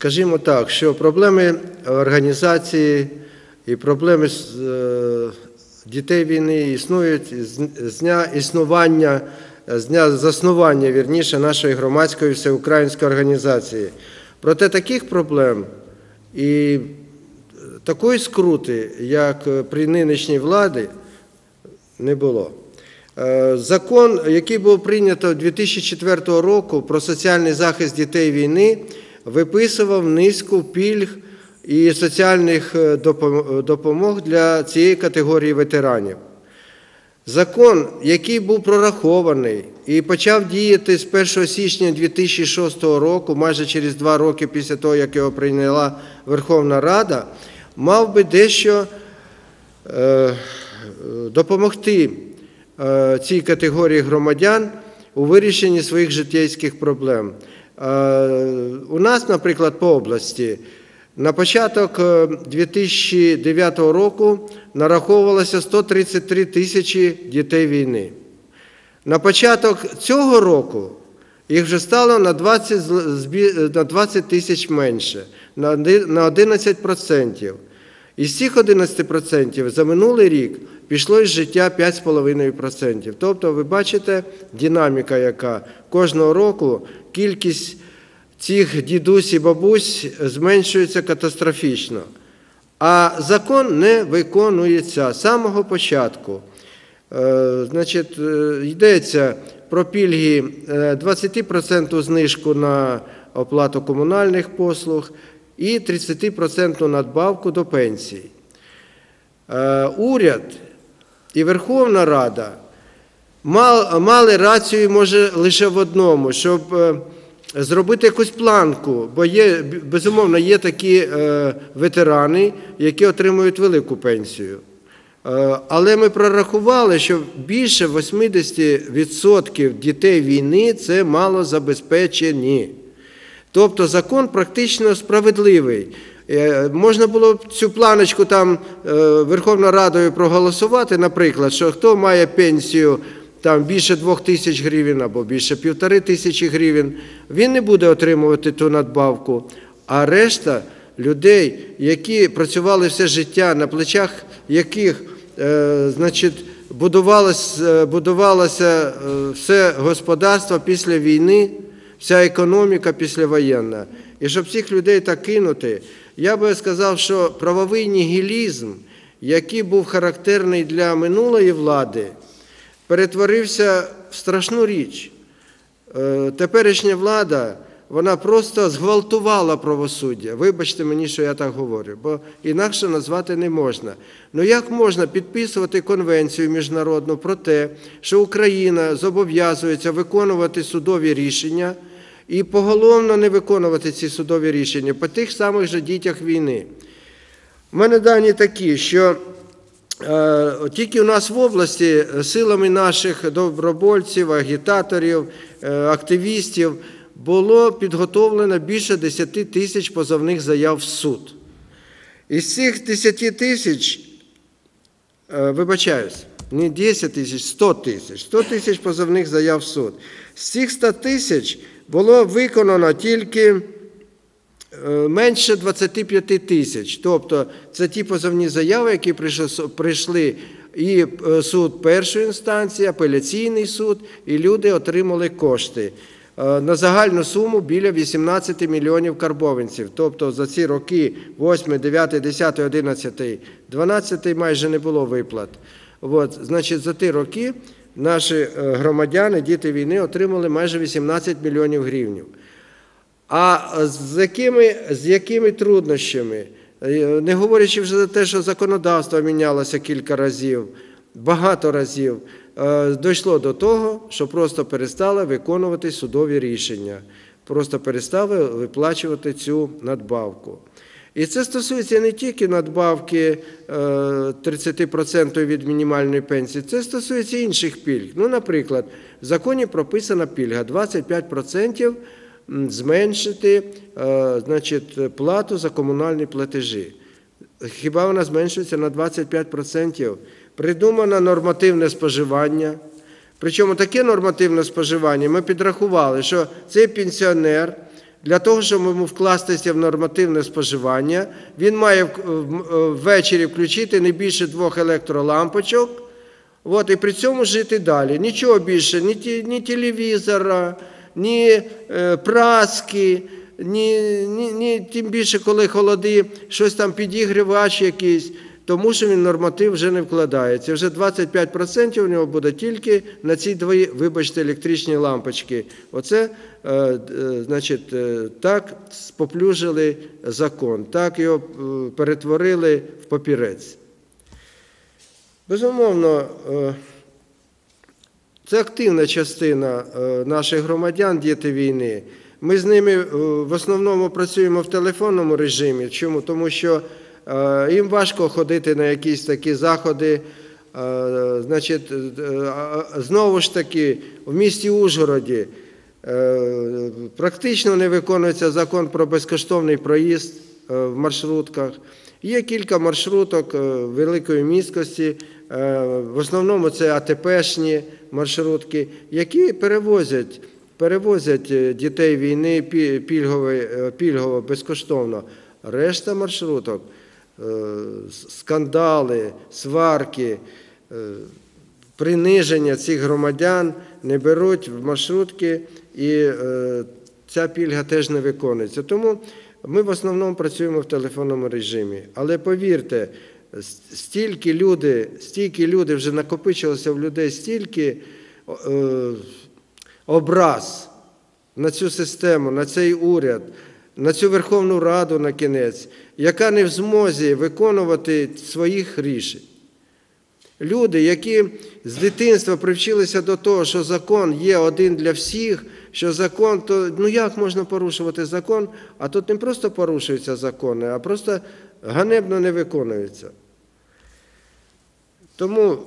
скажімо так, що проблеми організації і проблеми е, дітей війни існують з дня існування, з дня заснування вірніше нашої громадської всеукраїнської організації. Проте таких проблем і такої скрути, як при нинішній владі, не було. Е, Закон, який був прийнято 2004 року про соціальний захист дітей війни, виписував низку пільг і соціальних е, допомог для цієї категорії ветеранів. Закон, який був прорахований і почав діяти з 1 січня 2006 року, майже через два роки після того, як його прийняла Верховна Рада, мав би дещо е, допомогти е, цій категорії громадян у вирішенні своїх життєйських проблем. Е, У нас, наприклад, по області на початок е, 2009 року нараховувалося 133 тисячі дітей війни. На початок цього року їх вже стало на 20, на 20 тисяч менше, на 11%. Із цих 11% за минулий рік пішло із життя 5,5%. Тобто, ви бачите, динаміка, яка кожного року кількість цих дідусь і бабусь зменшується катастрофічно. А закон не виконується з самого початку. Е, Значить, е, йдеться про пільги е, 20% знижку на оплату комунальних послуг і 30% надбавку до пенсій. Е, Уряд і Верховна Рада мали рацію, може, лише в одному, щоб е, зробити якусь планку, бо є, безумовно, є такі е, ветерани, які отримують велику пенсію. Але ми прорахували, що більше 80% дітей війни це малозабезпечені. Тобто закон практично справедливий. Е, Можна було б цю планочку там е, Верховною Радою проголосувати, наприклад, що хто має пенсію там більше двох тисяч гривень або більше півтори тисячі гривень, він не буде отримувати ту надбавку. А решта людей, які працювали все життя, на плечах яких е, будувалося все господарство після війни, вся економіка післявоєнна. І щоб цих людей так кинути, я би сказав, що правовий нігілізм, який був характерний для минулої влади, перетворився в страшну річ. Е, Теперішня влада, вона просто зґвалтувала правосуддя. Вибачте мені, що я так говорю, бо інакше назвати не можна. Ну як можна підписувати конвенцію міжнародну про те, що Україна зобов'язується виконувати судові рішення і поголовно не виконувати ці судові рішення по тих самих же дітях війни? У мене дані такі, що е, тільки у нас в області е, силами наших добровольців, агітаторів, е, активістів було підготовлено більше 10 тисяч позовних заяв в суд. Із цих 10 тисяч, е, вибачаюсь, не 10 тисяч, 100 тисяч, 100 тисяч позовних заяв в суд. З цих 100 тисяч було виконано тільки Е, менше 25 тисяч. Тобто це ті позовні заяви, які прийшли- і е, суд першої інстанції, апеляційний суд, і люди отримали кошти. Е, На загальну суму біля 18 мільйонів карбованців. Тобто за ці роки 8, 9, 10, 11, 12 майже не було виплат. От, значить, за ті роки наші е, громадяни, діти війни, отримали майже 18 мільйонів гривень. А з якими, з якими труднощами? Е, Не говорячи вже за те, що законодавство мінялося кілька разів, багато разів, е, дійшло до того, що просто перестали виконувати судові рішення, просто перестали виплачувати цю надбавку. І це стосується не тільки надбавки е, 30% від мінімальної пенсії, це стосується інших пільг. Ну, наприклад, в законі прописана пільга 25% зменшити е, значить, плату за комунальні платежі. Хіба вона зменшується на 25%? Придумано нормативне споживання. Причому таке нормативне споживання ми підрахували, що цей пенсіонер Для того, щоб йому вкластися в нормативне споживання, він має ввечері включити не більше двох електролампочок. От, і при цьому жити далі. Нічого більше, ні, ні телевізора, ні е, праски, ні, ні, ні, тим більше, коли холоди, щось там підігрівач якийсь, тому що він норматив вже не вкладається. Вже 25% у нього буде тільки на ці дві, вибачте, електричні лампочки. Оце, е, е, значить, е, так споплюжили закон, так його перетворили в папірець. Безумовно, це активна частина наших громадян, діти війни. Ми з ними в основному працюємо в телефонному режимі. Чому? Тому що їм важко ходити на якісь такі заходи. Е, Значить, е, знову ж таки, в місті Ужгороді е, практично не виконується закон про безкоштовний проїзд е, в маршрутках. Є кілька маршруток е, великої міськості, е, в основному це АТПшні маршрутки, які перевозять, перевозять е, дітей війни пі- пільгово, е, пільгово безкоштовно. Решта маршруток, е, скандали, сварки, е, приниження цих громадян не беруть в маршрутки, і е, ця пільга теж не виконується. Тому ми в основному працюємо в телефонному режимі. Але повірте, стільки люди, стільки люди вже накопичилося в людей, стільки е, образ на цю систему, на цей уряд, на цю Верховну Раду на кінець, яка не в змозі виконувати своїх рішень. Люди, які з дитинства привчилися до того, що закон є один для всіх, що закон, то ну як можна порушувати закон, а тут не просто порушуються закони, а просто ганебно не виконуються. Тому,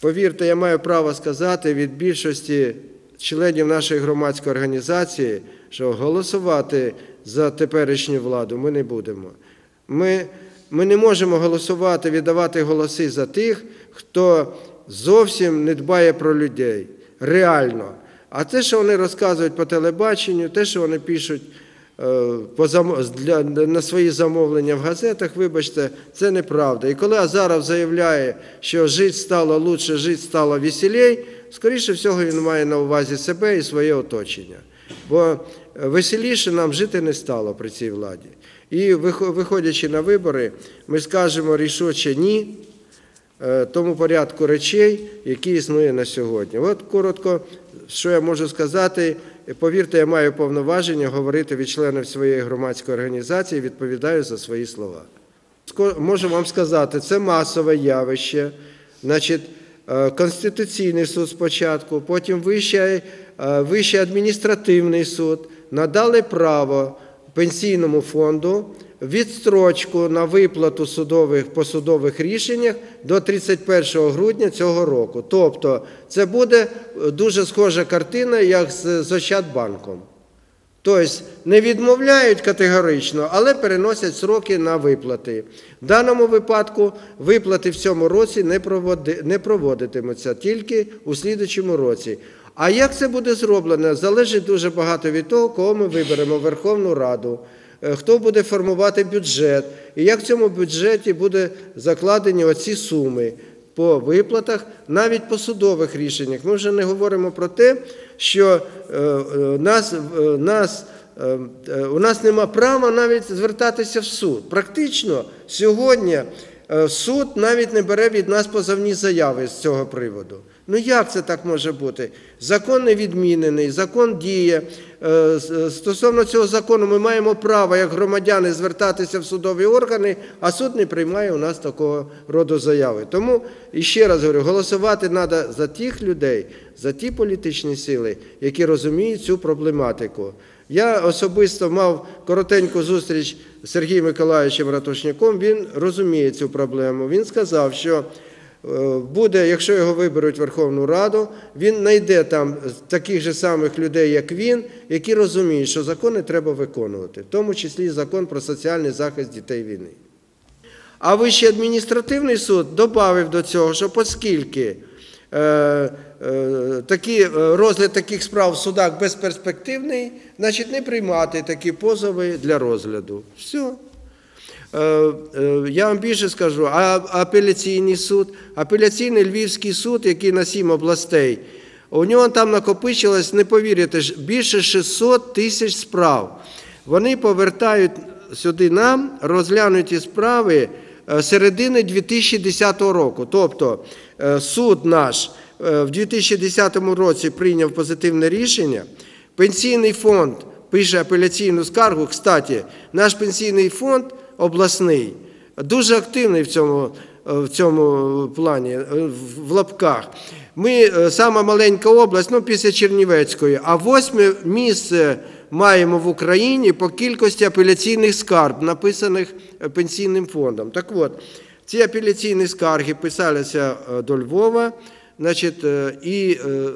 повірте, я маю право сказати від більшості членів нашої громадської організації, що голосувати за теперішню владу ми не будемо. Ми, ми не можемо голосувати, віддавати голоси за тих, хто зовсім не дбає про людей. Реально. А те, що вони розказують по телебаченню, те, що вони пишуть е, на свої замовлення в газетах, вибачте, це неправда. І коли Азаров заявляє, що жити стало лучше, жити стало веселей, скоріше всього він має на увазі себе і своє оточення. Бо веселіше нам жити не стало при цій владі. І вихо- виходячи на вибори, ми скажемо рішуче ні е, тому порядку речей, який існує на сьогодні. От коротко, що я можу сказати. Повірте, я маю повноваження говорити від членів своєї громадської організації, відповідаю за свої слова. Можу вам сказати, це масове явище. Значить, е, Конституційний суд спочатку, потім Вищий, е, Вищий адміністративний суд надали право пенсійному фонду відстрочку на виплату судових по судових рішеннях до 31 грудня цього року. Тобто це буде е, дуже схожа картина, як з, Ощадбанком. Тобто не відмовляють категорично, але переносять сроки на виплати. В даному випадку виплати в цьому році не проводитимуться, тільки у слідучому році. А як це буде зроблено, залежить дуже багато від того, кого ми виберемо Верховну Раду, е, хто буде формувати бюджет, і як в цьому бюджеті буде закладені оці суми по виплатах, навіть по судових рішеннях. Ми вже не говоримо про те, що е, е, нас, нас, у нас нема права навіть звертатися в суд. Практично сьогодні суд навіть не бере від нас позовні заяви з цього приводу. Ну як це так може бути? Закон не відмінений, закон діє. Е, Стосовно цього закону ми маємо право, як громадяни, звертатися в судові органи, а суд не приймає у нас такого роду заяви. Тому і ще раз говорю, голосувати треба за тих людей, за ті політичні сили, які розуміють цю проблематику. Я особисто мав коротеньку зустріч Сергієм Миколаївичем Ратушняком. Він розуміє цю проблему. Він сказав, що е, буде, якщо його виберуть в Верховну Раду, він знайде там таких же самих людей, як він, які розуміють, що закони треба виконувати, в тому числі закон про соціальний захист дітей війни. А Вищий адміністративний суд додав до цього, що оскільки такі, е, розгляд таких справ в судах безперспективний, значить не приймати такі позови для розгляду. Все. Е, е, Я вам більше скажу, а апеляційний суд, апеляційний Львівський суд, який на сім областей, у нього там накопичилось, не повірите, більше 600 тисяч справ. Вони повертають сюди нам розглянуті справи е, середини 2010 року. Тобто е, суд наш е, в 2010 році прийняв позитивне рішення. Пенсійний фонд пише апеляційну скаргу. Кстати, наш пенсійний фонд обласний дуже активний в цьому, е, в цьому плані, е, в- лапках. Ми е, сама маленька область, ну після Чернівецької, а восьме місце маємо в Україні по кількості апеляційних скарг, написаних е, пенсійним фондом. Так от, ці апеляційні скарги писалися е, до Львова. Значить, е, і е,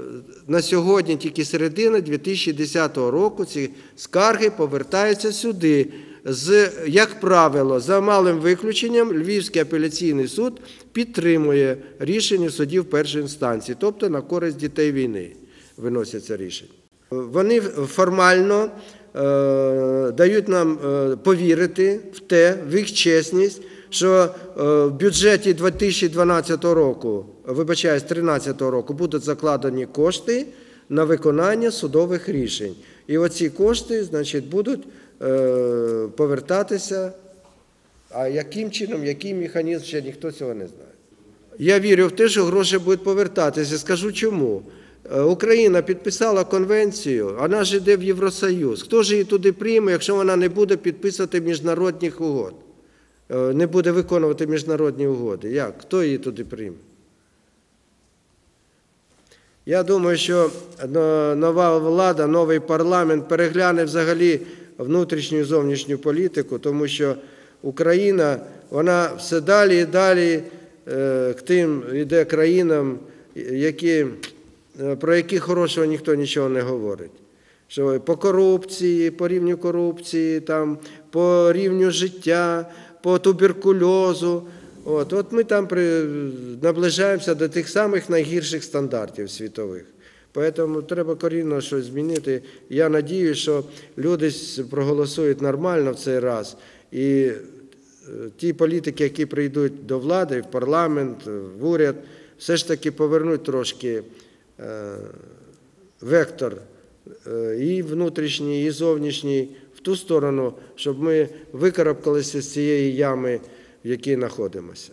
на сьогодні, тільки середина 2010 року, ці скарги повертаються сюди. З, як правило, за малим виключенням, Львівський апеляційний суд підтримує рішення судів першої інстанції, тобто на користь дітей війни виносяться рішення. Вони формально дають нам повірити в те, в їх чесність, що е, в бюджеті 2012 року, вибачаюсь, 2013 року, будуть закладені кошти на виконання судових рішень. І оці кошти, значить, будуть е, повертатися. А яким чином, який механізм, ще ніхто цього не знає. Я вірю в те, що гроші будуть повертатися. Скажу чому. Е, Україна підписала конвенцію, вона ж йде в Євросоюз. Хто ж її туди прийме, якщо вона не буде підписувати міжнародних угод, не буде виконувати міжнародні угоди? Як? Хто її туди прийме? Я думаю, що нова влада, новий парламент перегляне взагалі внутрішню і зовнішню політику, тому що Україна, вона все далі і далі е, к тим йде країнам, е, про які хорошого ніхто нічого не говорить. По корупції, по рівню корупції, там, по рівню життя, по туберкульозу. От, от ми там при, наближаємося до тих самих найгірших стандартів світових. Тому треба корінно щось змінити. Я надію, що люди проголосують нормально в цей раз. І е, ті політики, які прийдуть до влади, в парламент, в уряд, все ж таки повернуть трошки е, вектор е, і внутрішній, і зовнішній ту сторону, щоб ми викарабкалися з цієї ями, в якій знаходимося.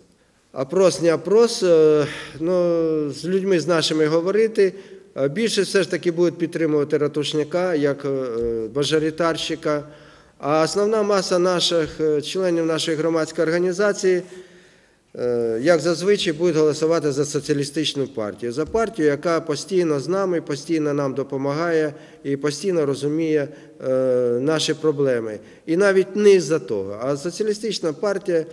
Опрос, не опрос, е, ну, з людьми з нашими говорити. Е, Більше все ж таки будуть підтримувати ратушника як бажарітарщика. А основна маса наших е, членів нашої громадської організації Е, як зазвичай, будуть голосувати за соціалістичну партію, за партію, яка постійно з нами, постійно нам допомагає і постійно розуміє е, наші проблеми. І навіть не із-за того. А соціалістична партія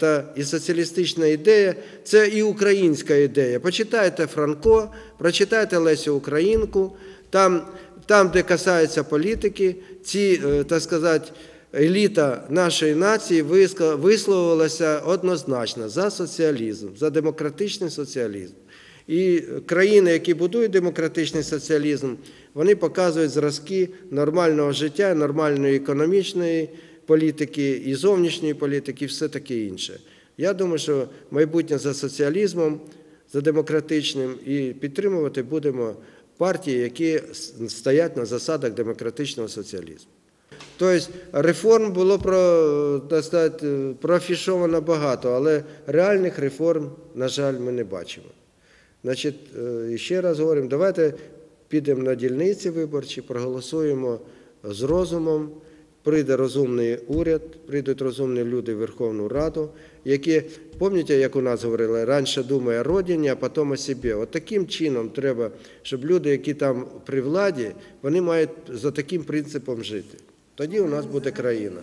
це і соціалістична ідея, це і українська ідея. Почитайте Франко, прочитайте Лесю Українку. Там, там де касається політики, ці, е, так сказати, еліта нашої нації висловилася однозначно за соціалізм, за демократичний соціалізм. І країни, які будують демократичний соціалізм, вони показують зразки нормального життя, нормальної економічної політики і зовнішньої політики, і все таке інше. Я думаю, що майбутнє за соціалізмом, за демократичним, і підтримувати будемо партії, які стоять на засадах демократичного соціалізму. Тобто реформ було проафішовано багато, але реальних реформ, на жаль, ми не бачимо. Значить, е, ще раз говоримо, давайте підемо на дільниці виборчі, проголосуємо з розумом. Прийде розумний уряд, прийдуть розумні люди в Верховну Раду, які, пам'ятаєте, як у нас говорили, раніше думає о родині, а потім о собі. От таким чином треба, щоб люди, які там при владі, вони мають за таким принципом жити. Тоді у нас буде країна.